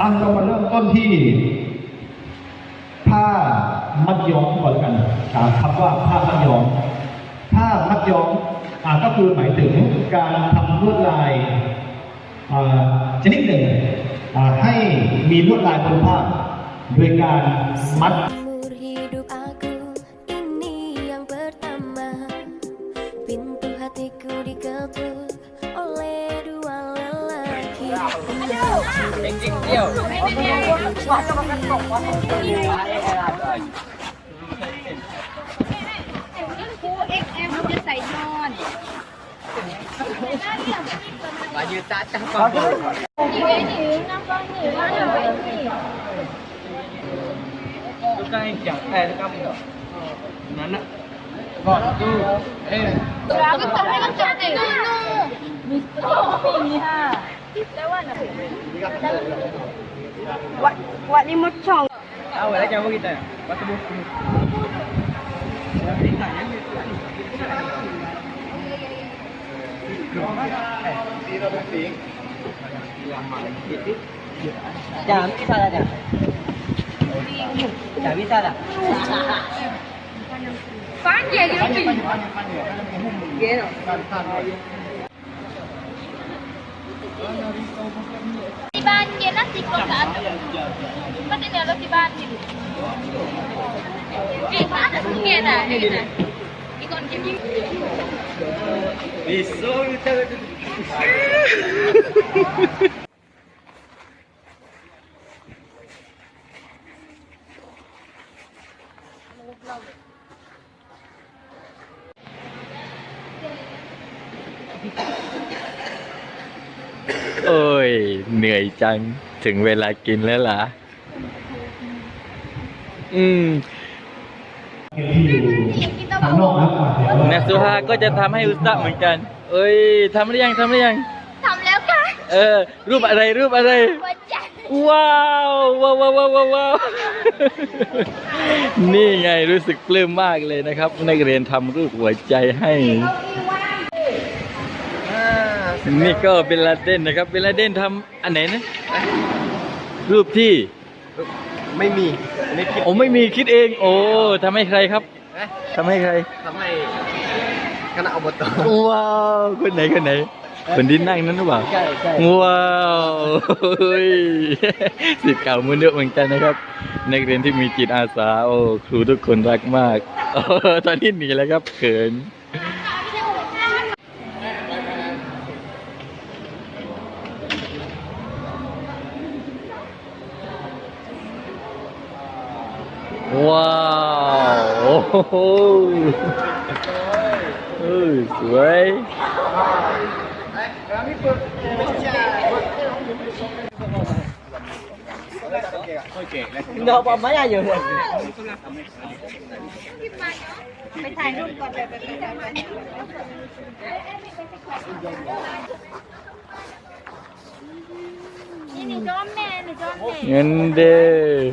อะเรามาเริ่มต้นที่ผ้ามัดย้อมก่อนกันคำว่าผ้ามัดย้อมผ้ามัดย้อมอ่าก็คือหมายถึงการทำลวดลายชนิดหนึ่งให้มีลวดลายบนผ้าโดยการมัด lelaki XM จะใส่นอน Baju tak tak apa. นี่ไงหนึ่งน้ำก้อนหนึ่งว่าหนึ่งไปนี่ Tukang ejak. Eh, tukang apa? Mana? Satu. Eh. เราก็ต้องให้มันจับเด็กนู่นมีโอ้มีค่ะแต่ว่าน่ะ Wak, wak ni mocong. Awal aja apa kita? Batu buku. Jangan bisa lah dah. Jangan bisa lah. ฟ้าใหญ่จริง Gini. ที่บ้านเย็นนะสิกลมสะ Buat buat lima cong. Awak lagi apa kita? Pasal bos. Jangan bisa dah. Jangan bisa dah. Panjang lagi. Panjang, panjang, panjang. Gelo. Dibanjir nanti kalau nggak ada. Cepat ini lo dibanjir. Eh, mana sungai dah? Ikon jadi. Bisa kita. Thank you. โอ้ย เหนื่อยจัง ถึงเวลากินแล้วล่ะ อืมที่อยู่ทางนอกนะครับอะเดี๋ยวเนสุฮาก็จะทำให้อุสตาเหมือนกัน เอ้ยทำหรือยังทำหรือยังทำแล้วค่ะ เออ รูปอะไรรูปอะไรหัวใจว้าวว้าวว้าวว้าวว้าวว้าวนี่ไงรู้สึกปลื้มมากเลยนะครับ นักเรียนทำรูปหัวใจให้ นี่ก็เบลลาเดนนะครับเบลลาเดนทำอันไหนนะ รูปที่ไม่มีไม่คิดโอ้ไม่มีคิดเอง โอ้ทำให้ใครครับนะทำให้ใครทำให้คณะอบตว้าวคนไหนคนไหนคนที่นั่งนั้นหรือเปล่าใช่ใช่ว้าวเฮ้ยสิทธิ์เก่ามือเนื้อเหมือนกันนะครับ นักเรียนที่มีจิตอาสา โอ้ครูทุกคนรักมากโอ้ตอนนี้หนีแล้วครับเขิน Wow ơi suối đâu bỏ mấy ai rồi Mày thải luôn còn để Nhìn đi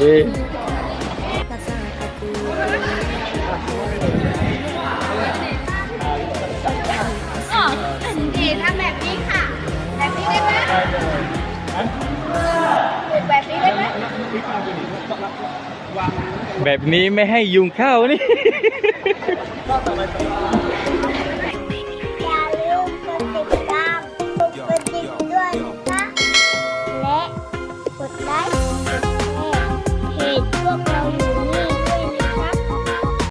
ดีทำแบบนี้ค่ะ แบบนี้ได้ไหมแบบนี้ได้ไหมแบบนี้ไม่ให้ยุงเข้านี่